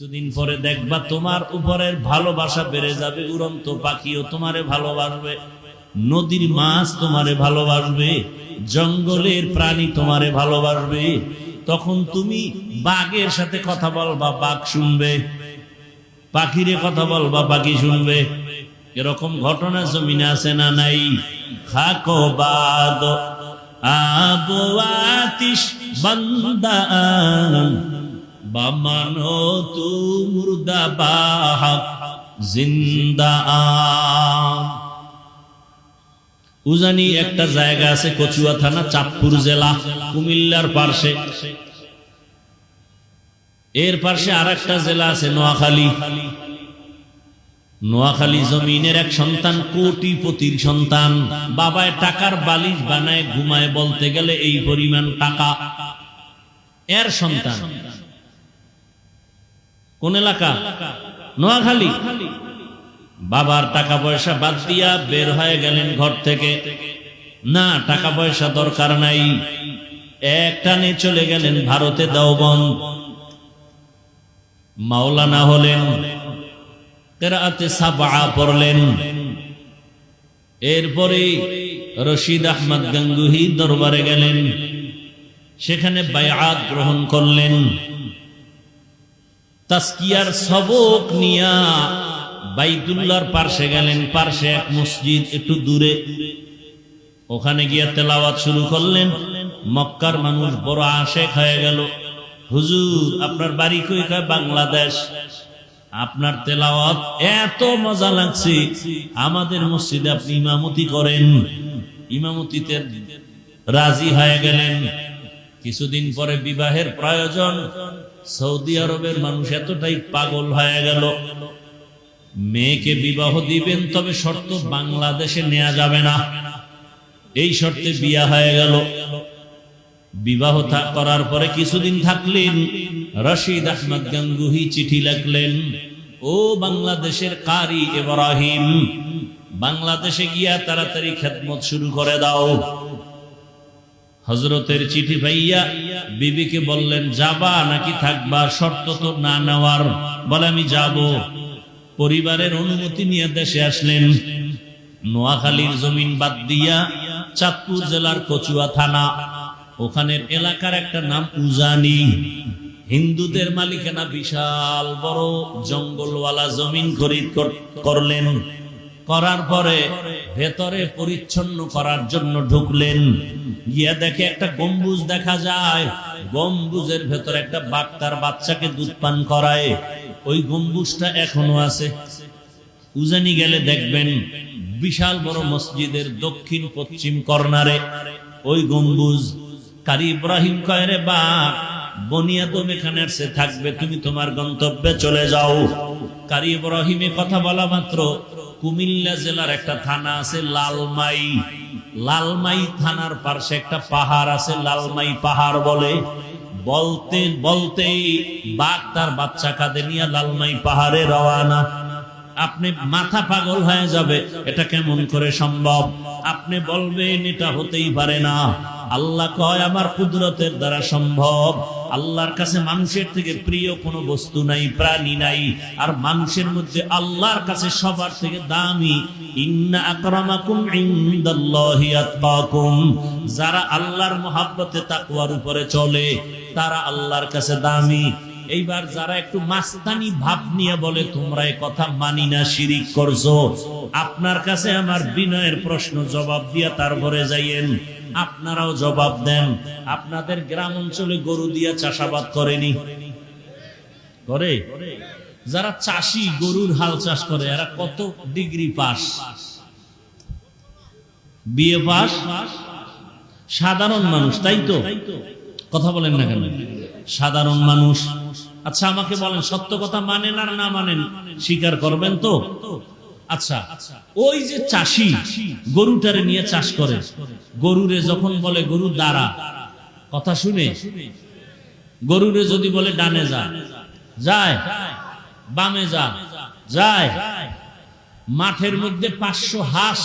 কিছুদিন পরে দেখবা তোমার উপরের ভালোবাসা বেড়ে যাবে, উড়ন্ত পাখিও তোমারে ভালোবাসবে। নদীর মাছ তোমারে ভালোবাসবে, জঙ্গলের প্রাণী তোমারে ভালোবাসবে। তখন তুমি বাঘের সাথে কথা বলবা, বাঘ শুনবে। পাখিরে কথা বলবা, পাখি শুনবে। এরকম ঘটনা জমিনে আছে না নাই? খাকো বাদ আবো আতিশ বান্দান বামানো তু মুর্দা জিন্দা উজানি একটা জায়গা আছে কচুয়া থানা, চাঁদপুর জেলা, কুমিল্লার পার্শ্বে। এর পাশে আর একটা জেলা আছে নোয়াখালী। নোয়াখালী জমিনের এক সন্তান, কোটিপতির সন্তান। বাবায় টাকার বালিশ বানায়, ঘুমায় বলতে গেলে এই পরিমাণ টাকা। এর সন্তান। কোন এলাকা? নোয়াখালী। বাবার টাকা পয়সা বাদ দিয়া বের হয়ে গেলেন ঘর থেকে। না টাকা পয়সা দরকার নাই। এক টানে চলে গেলেন ভারতে দেওবন মাওলানা হলেন। কেরাতে সাবা পড়লেন। এরপরে রশিদ আহমদ গাঙ্গুহি দরবারে গেলেন। সেখানে বায়াত গ্রহণ করলেন। তাস্কিয়ার সবক নিয়া বাইতুল্লাহর পার্শ্বে গেলেন। পার্শ্বে এক মসজিদ একটু দূরে। ওখানে গিয়ে তেলাওয়াত শুরু করলেন। মক্কার মানুষ বড় আশেক হয়ে গেল। হুজুর, আপনার বাড়ি কই? বাংলাদেশ। আপনার তেলাওয়াত এত মজা লাগছে। আমাদের মসজিদে আপনি ইমামতি করেন। ইমামতিতে রাজি হয়ে গেলেন। কিছুদিন পরে বিবাহের প্রয়োজন। সৌদি আরবের মানুষ এতটাই পাগল হয়ে গেল। মেয়েকে বিবাহ দিবেন, তবে শর্ত বাংলাদেশে নেওয়া যাবে না। এই শর্তে বিয়া হয়ে গেল। বিবাহ করার পরে কিছুদিন থাকলেন, রশিদ আহমদ গাঙ্গুহি চিঠি লিখলেন, ও বাংলাদেশের কারি ইব্রাহিম, বাংলাদেশে গিয়া তাড়াতাড়ি খেদমত শুরু করে দাও। হজরতের চিঠি ভাইয়া বিবিকে বললেন, যাবা নাকি থাকবা? শর্ত তো না নেওয়ার। বলে, আমি যাব। পরিবারের অনুমতি নিয়ে দেশে আসলেন। নোয়াখালীর জমিন বাদ দিয়া চাঁদপুর জেলার কচুয়া থানা। ওখানের এলাকার একটা নাম উজানি। হিন্দুদের মালিকানা বিশাল বড় জঙ্গলওয়ালা জমিন খরিদ করলেন। করার পরে ভেতরে পরিচ্ছন্ন করার জন্য ঢুকলেন। গিয়া দেখে একটা গম্বুজ দেখা যায়। গম্বুজের ভেতর একটা বাঘ তার বাচ্চাকে দুধ পান করায়। ওই গম্বুজটা এখনও আছে। উজানি গেলে দেখবেন বিশাল বড় মসজিদের দক্ষিণ পশ্চিম কর্নারে ওই গম্বুজ। কারি ইব্রাহিম কয়রে বা বনিয়াদম এখানে সে থাকবে, তুমি তোমার গন্তব্যে চলে যাও। কারি ইব্রাহিমে কথা বলা মাত্র, কুমিল্লা জেলার একটা থানা আছে লালমাই। লালমাই থানার পাশে একটা পাহাড় আছে, লালমাই পাহাড় বলে। বলতে, বলতেই বাঘ তার বাচ্চা কাঁধে নিয়ে লালমাই পাহাড়ে রওয়ানা। আপনি মাথা পাগল হয়ে যাবে, এটা কেমন করে সম্ভব? আপনি বলবেন, এটা হতেই পারে না। আল্লাহ কয়, আমার কুদরতের দ্বারা সম্ভব। আল্লাহর কাছে মানুষের থেকে প্রিয় কোনো বস্তু নাই, প্রাণী নাই। আর মানুষের মধ্যে আল্লাহর কাছে সবার থেকে দামি। ইন্না আকরামাকুম ইনদাল্লাহি আতকাকুম। যারা আল্লাহর মহাব্বতে তাকওয়ার উপরে চলে, তারা আল্লাহর কাছে দামি। এইবার যারা একটু মাস্তানি ভাব নিয়ে বলে, তোমরা কথা মানি না, শিরিক করছ। আপনার কাছে আমার বিনয়ের প্রশ্ন জবাব দিয়া তারপরে যাইয়েন। আপনারাও জবাব দেন। আপনাদের গ্রাম অঞ্চলে গরু দিয়া চাষাবাদ করেনি? করে? যারা চাষি, গরুর হাল চাষ করে, এরা কত ডিগ্রি পাস? বিয়ে পাস? সাধারণ মানুষ, তাই তো? কথা বলেন না কেন? সাধারণ মানুষ। আচ্ছা আমাকে বলেন, সত্য কথা মানেন আর না মানেন, স্বীকার করবেন তো? আচ্ছা ওই যে চাষি গরুটারে নিয়ে চাষ করে, গরুরে যখন বলে গরু দাঁড়া, কথা শুনে? গরুরে যদি বলে ডানে যা, যায়, বামে যা, যায়। মাঠের মধ্যে পাঁচশো হাঁস,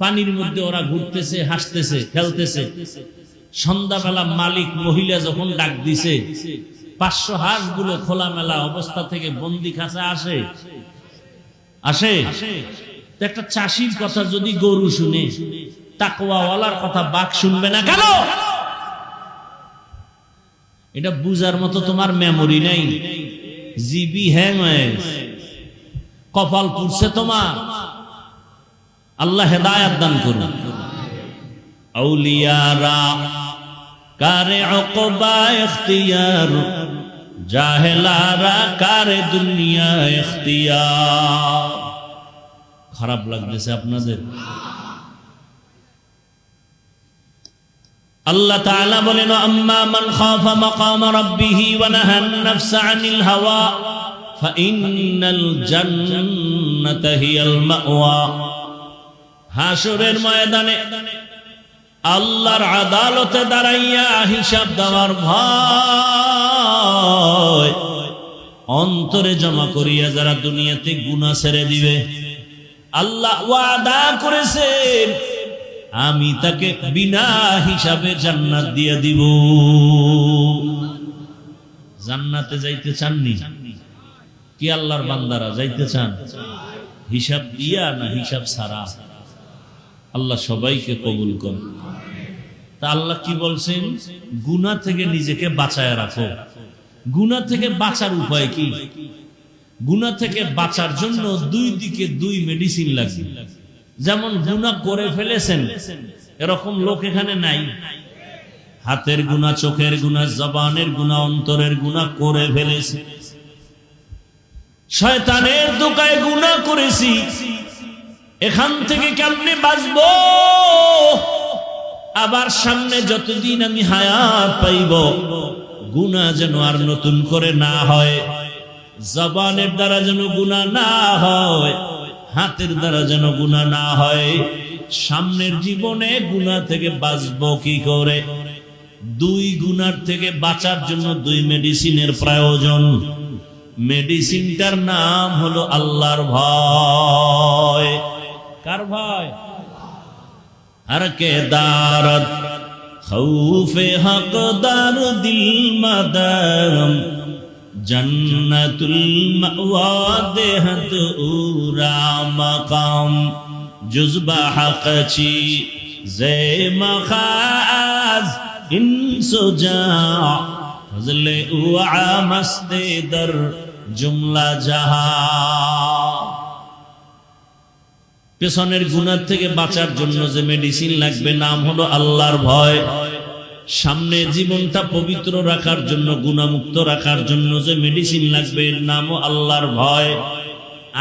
পানির মধ্যে ওরা ঘুরতেছে, হাসতেছে, খেলতেছে। সন্ধ্যাবেলা মালিক মহিলা যখন ডাক দিছে পাঁচশো হাঁসগুলো খোলামেলা অবস্থা থেকে বন্দি খাঁচা আসে। আসে? একটা চাষির কথা যদি গরু শুনে, তাকওয়াওয়ালার কথা বাঘ শুনবে না কেন? এটা বুঝার মতো তোমার মেমোরি নেই। জিবি হ্যাং কপাল পুড়ছে তোমার। আল্লাহ হেদায়াত দান করুন। আউলিয়ারা কারে অকবা এখতিয়ার, জাহেলারা কারে দুনিয়া এখতিয়ার। খারাপ লাগতেছে আপনাদের? আল্লাহ তাআলা বলেন, আম্মা মান খাফা মাকাম রাব্বিহি ওয়া নাহান নাফসা আনিল হাওয়া ফাইন্নাল জান্নাতা হিয়াল মাওয়া। হাসরের ময়দানে আল্লাহর আদালতে দাঁড়াইয়া হিসাব দেওয়ার ভয়। অন্তরে জমা করিয়া যারা দুনিয়াতে গুনাহ ছেড়ে দিবে। আল্লাহ ওয়াদা করেছেন, আমি তাকে বিনা হিসাবে জান্নাত দিয়ে দিব। জান্নাতে যাইতে চাননি? কি আল্লাহর বান্দারা যাইতে চান? হিসাব দিয়া না হিসাব ছাড়া? আল্লাহ সবাইকে কবুল কর তা আল্লাহ কি বলছেন? গুনা থেকে নিজেকে বাঁচায় রাখো। গুনা থেকে বাঁচার উপায় কি? গুনা থেকে বাঁচার জন্য দুই দিকে দুই মেডিসিন লাগবে। যেমন গুনাহ করে ফেলেছেন, এরকম লোক এখানে নাই। হাতের গুণা চোখের গুণা জবানের গুণা অন্তরের গুণা করে ফেলেছে। শয়তানের দোকায় গুণা করেছি। এখান থেকে কেমনে বাঁচবো? আবার সামনে যতদিন আমি হায়াত পাইব গুণা যেন আর নতুন করে না হয়। জবানের দ্বারা যেন গুণা না হয়, হাতের দ্বারা যেন গুণা না হয়। সামনের জীবনে গুণা থেকে বাঁচবো কি করে? দুই গুণার থেকে বাঁচার জন্য দুই মেডিসিনের প্রয়োজন। মেডিসিনটার নাম হলো আল্লাহর ভয়। কার ভয় আর কে দারত খৌফে হকদার দিল মাদাম, জন্নতুল মাওয়া দেহত উরা মাকাম। জুজবা হকচি জে মখাজ ইনসুজা ফজলে উআ মস্তে দর জুমলা জাহা। পেছনের গুণার থেকে বাঁচার জন্য যে মেডিসিন লাগবে নাম হলো আল্লাহর ভয় সামনে জীবনটা পবিত্র রাখার জন্য গুণামুক্ত রাখার জন্য যে মেডিসিন লাগবে এর নামও আল্লাহর ভয়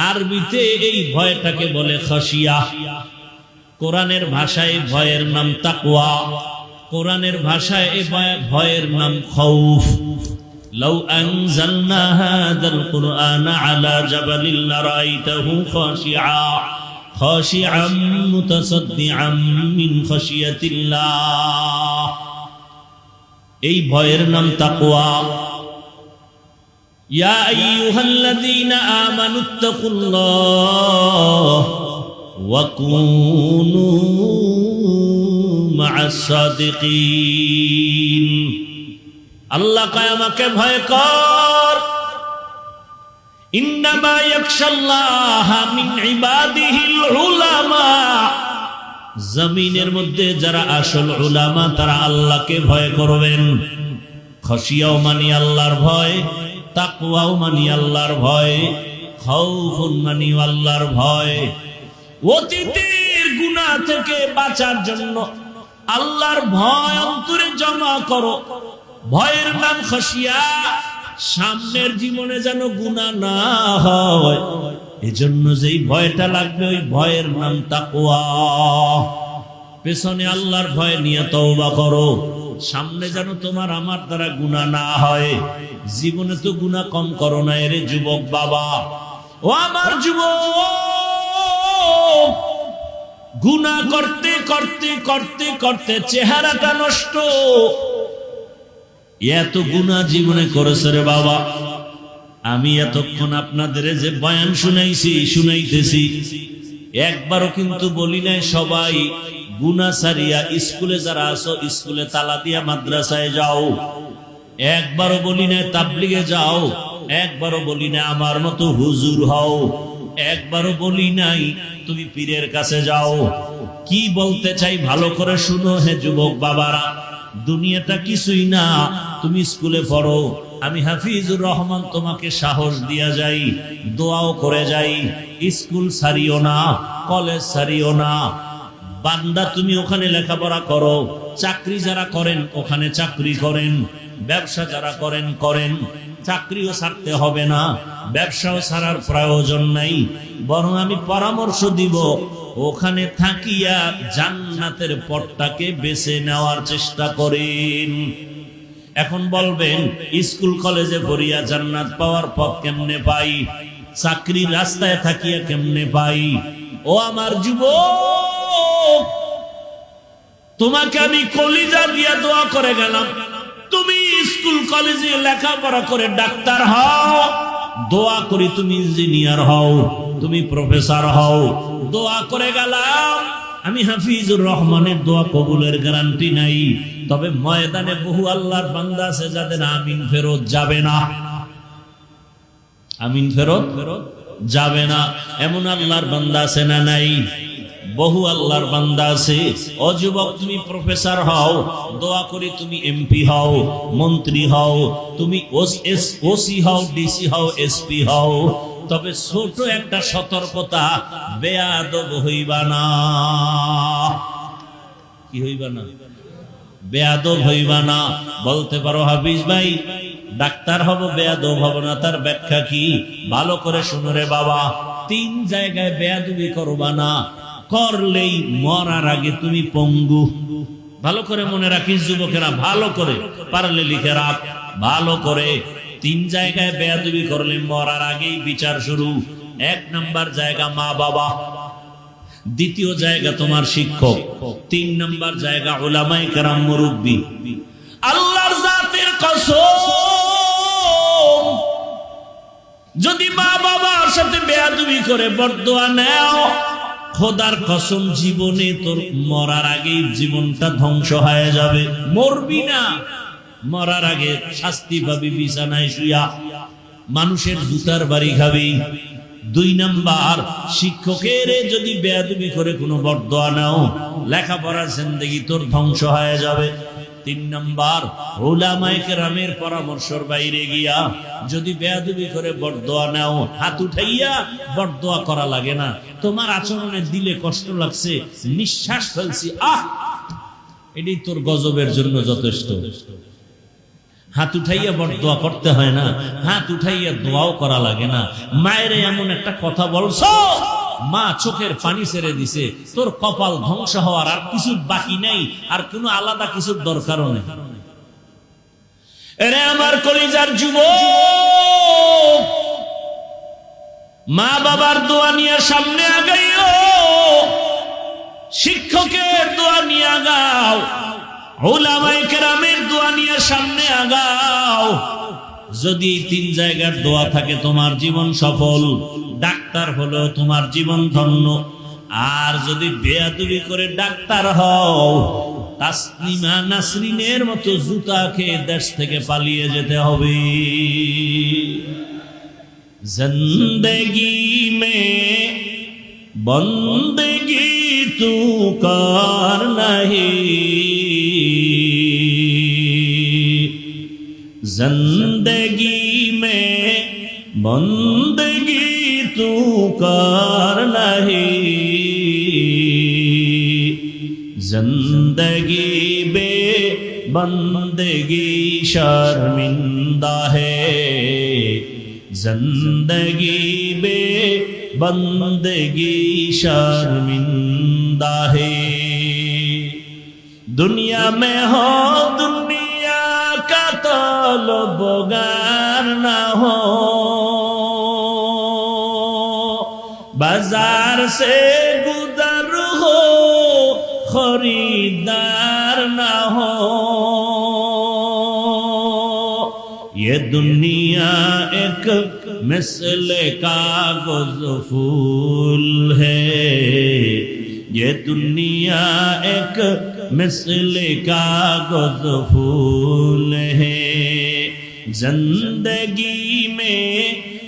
আরবিতে এই ভয়টাকে বলে খসিয়া কোরআনের ভাষায় ভয়ের নাম তাকওয়া কোরআনের ভাষায় এ ভয়- ভয়ের নাম খৌফ لو أنزلنا هذا القرآن على جبل لرأيته خاشعا خاشعا متصدعا من خشية الله এই ভয়ের নাম তাকওয়া يا أيها الذين آمنوا اتقوا الله وكونوا مع الصادقين আল্লাহ কয় আমাকে ভয় কর ইন্নামা ইয়াখশাল্লাহ মিন ইবাদিহিল উলামা। জমিনের মধ্যে যারা আসল উলামা, তারা আল্লাহকে ভয় করবেন। খসিয়াও মানি আল্লাহর ভয় তাকুয়াও মানি আল্লাহর ভয়, খাউফুন মানি আল্লাহর ভয়। অতীতের গুনাহ থেকে বাঁচার জন্য আল্লাহর ভয় অন্তরে জমা করো। ভয়ের নাম খসিয়া সামনের জীবনে যেন গুণা না হয়, এজন্য যেই ভয়টা লাগবে ওই ভয়ের নাম তাকওয়া। পেছনে আল্লাহর ভয় নিয়ে তওবা করো। সামনে যেন তোমার আমার দ্বারা গুণা না হয়। জীবনে তো গুণা কম করো না এর যুবক বাবা। ও আমার যুবক! গুণা করতে করতে করতে করতে চেহারাটা নষ্ট। এত গুণা জীবনে করেছে রে বাবা। আমি এতক্ষণ আপনাদের যে বয়ান শুনাইছি, শুনাইতেছি। একবারও কিন্তু বলি নাই, সবাই গুনা সারিয়া স্কুলে যারা আসো স্কুলে তালা দিয়া মাদ্রাসায় যাও। একবারও বলি নাই, তাবলিগে যাও। একবারও বলি না আমার মতো হুজুর হও। একবারও বলি নাই, তুমি পীরের কাছে যাও। কি বলতে চাই ভালো করে শুনো হে যুবক বাবারা। দুনিয়াটা কিছুই না। তুমি স্কুলে পড়ো, আমি হাফিজুর রহমান তোমাকে সাহস দিয়া যাই, দোয়াও করে যাই। স্কুল সারিও না, কলেজ সারিও না। বান্দা, তুমি ওখানে লেখাপড়া করো, চাকরি যারা করেন, ওখানে চাকরি করেন। ব্যবসা যারা করেন করেন। চাকরিও ছাড়তে হবে না, ব্যবসাও ছাড়ার প্রয়োজন নাই। বরং আমি পরামর্শ দিব ওখানে থাকিয়া জান্নাতের পথটাকে বেছে নেওয়ার চেষ্টা করেন। এখন বলবেন, স্কুল, কলেজে পড়িয়া জান্নাত পাওয়ার পথ কেমনে পাই? চাকরি রাস্তায় থাকিয়া কেমনে পাই? ও আমার যুবক, তোমাকে আমি কলিজা দিয়া দোয়া করে গেলাম। তুমি স্কুল, কলেজে লেখাপড়া করে ডাক্তার হও। দোয়া করি তুমি ইঞ্জিনিয়ার হও, তুমি প্রফেসর হও। দোয়া করে গেলাম, আমি হাফিজুর রহমানের দোয়া কবুলের গ্যারান্টি নাই। তবে ময়দানে বহু আল্লাহর বান্দা আছে যাদের আমিন ফেরত যাবে না। আমিন ফেরত ফেরত যাবে না। এমন আল্লাহর বান্দা আছে না নাই? বহু আল্লাহর বান্দা আছে। ও যুবক, তুমি প্রফেসর হও, দোয়া করি তুমি এমপি হও, মন্ত্রী হও, তুমি ওসি হও ডিসি হও এসপি হও। তবে ছোট একটা সতর্কতা, বেয়াদব হইবা না। কি হইবা না? বেয়াদব হইবা না। বলতে পারো হাফিজ ভাই, ডাক্তার হব, বেয়াদব হব না। তার ব্যাখ্যা কি? ভালো করে শুনো রে বাবা। তিন জায়গায় বেয়াদবি করবা না। করলেই মরার আগে তুমি পঙ্গু। ভালো করে মনে রাখিস যুবকেরা, ভালো করে। পারলে লিখে রাখ। ভালো করে। তিন জায়গায় বেয়াদবি করলে মরার আগেই বিচার শুরু। এক নাম্বার জায়গা মা বাবা। দ্বিতীয় জায়গা তোমার শিক্ষক। তিন নম্বর জায়গা ওলামাই কারাম মুরব্বী। আল্লাহর জাতের কসম। যদি মা বাবার সাথে বেয়াদবি করে বরদোয়া খোদার কসম, জীবনে তোর মরার আগেই জীবনটা ধ্বংস হয়ে যাবে। মরবি না। মরার আগে শাস্তি পাবি বিছানায় শুয়া মানুষের জুতার বাড়ি খাবি। দুই নাম্বার, শিক্ষকের যদি বেয়াদুবি করে কোনো বরদোয়া নাও, লেখাপড়ার জিন্দগি তোর ধ্বংস হয়ে যাবে। তিন নম্বর ওলামাইকে রামের পরামর্শর বাইরে গিয়া যদি বেয়াদবি করে বরদোয়া নাও, হাত উঠাইয়া বরদোয়া করা লাগে না। তোমার আচরণে দিলে কষ্ট লাগছে, নিঃশ্বাস ফেলছি, আহ! এটাই তোর গজবের জন্য যথেষ্ট। হাত উঠাইয়া বড় দোয়া করতে হয় না, হাত উঠাইয়া দোয়াও করা লাগে না। মায়ের এমন একটা কথা বলছো মা চোখের পানি ছেড়ে দিছে। তোর কপাল ধ্বংস হওয়ার আর কিছু বাকি নেই, আর কোনো আলাদা কিছুর দরকারও নেই। এরে আমার কলিজার যুব মা বাবার দোয়া নিয়ে সামনে আগাইও। শিক্ষকের দোয়া নিয়ে আগাও। যদি তিন জায়গার দোয়া থাকে, তোমার জীবন সফল। ডাক্তার হলো তোমার জীবন ধন্য। আর যদি বেয়াদুরি করে ডাক্তার হও তাসলিমা নাসরিনের মতো জুতা খেয়ে দেশ থেকে পালিয়ে যেতে হবে। জিন্দগি মে বন্দগি তু কর নাহি। জিন্দগি মে বন্দ तू कर नहीं जिंदगी बे बंदगी शर्मिंदा है जिंदगी बे बंदगी शर्मिंदा है दुनिया में हो दुनिया का तलबगार ना हो بازار سے گزر ہو، خریدار نہ ہو۔ یہ دنیا ایک مثل کا گزفول ہے۔ یہ دنیا ایک مثل کا گزفول ہے۔ زندگی میں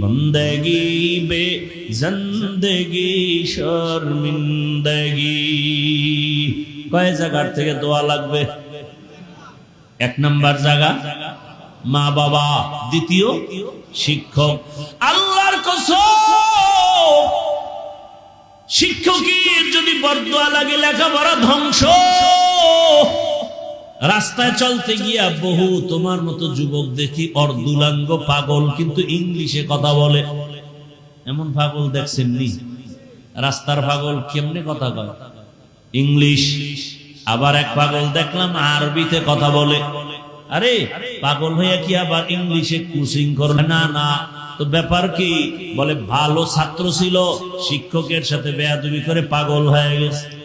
বন্দগি বে জন্দগি শর্মিন্দগি। কয় জায়গার থেকে দোয়া লাগবে? এক নম্বর জায়গা, মা বাবা, দ্বিতীয় শিক্ষক। আল্লাহর কসম, শিক্ষকের যদি বরদোয়া লাগে, লেখাপড়া ধ্বংস। রাস্তায় চলতে গিয়া বহু তোমার মতো যুবক দেখি অর্ধুলাঙ্গ পাগল, কিন্তু ইংলিশে কথা বলে। এমন পাগল দেখছেন নি? রাস্তার পাগল কেমনে কথা কয়? ইংলিশ। আবার এক পাগল দেখলাম আরবিতে কথা বলে। আরে, পাগল হইয়া কি আবার ইংলিশে কুচিং করবে না না। তো ব্যাপার কি? বলে, ভালো ছাত্র ছিল, শিক্ষকের সাথে বেয়াদবি করে পাগল হয়ে গেছে।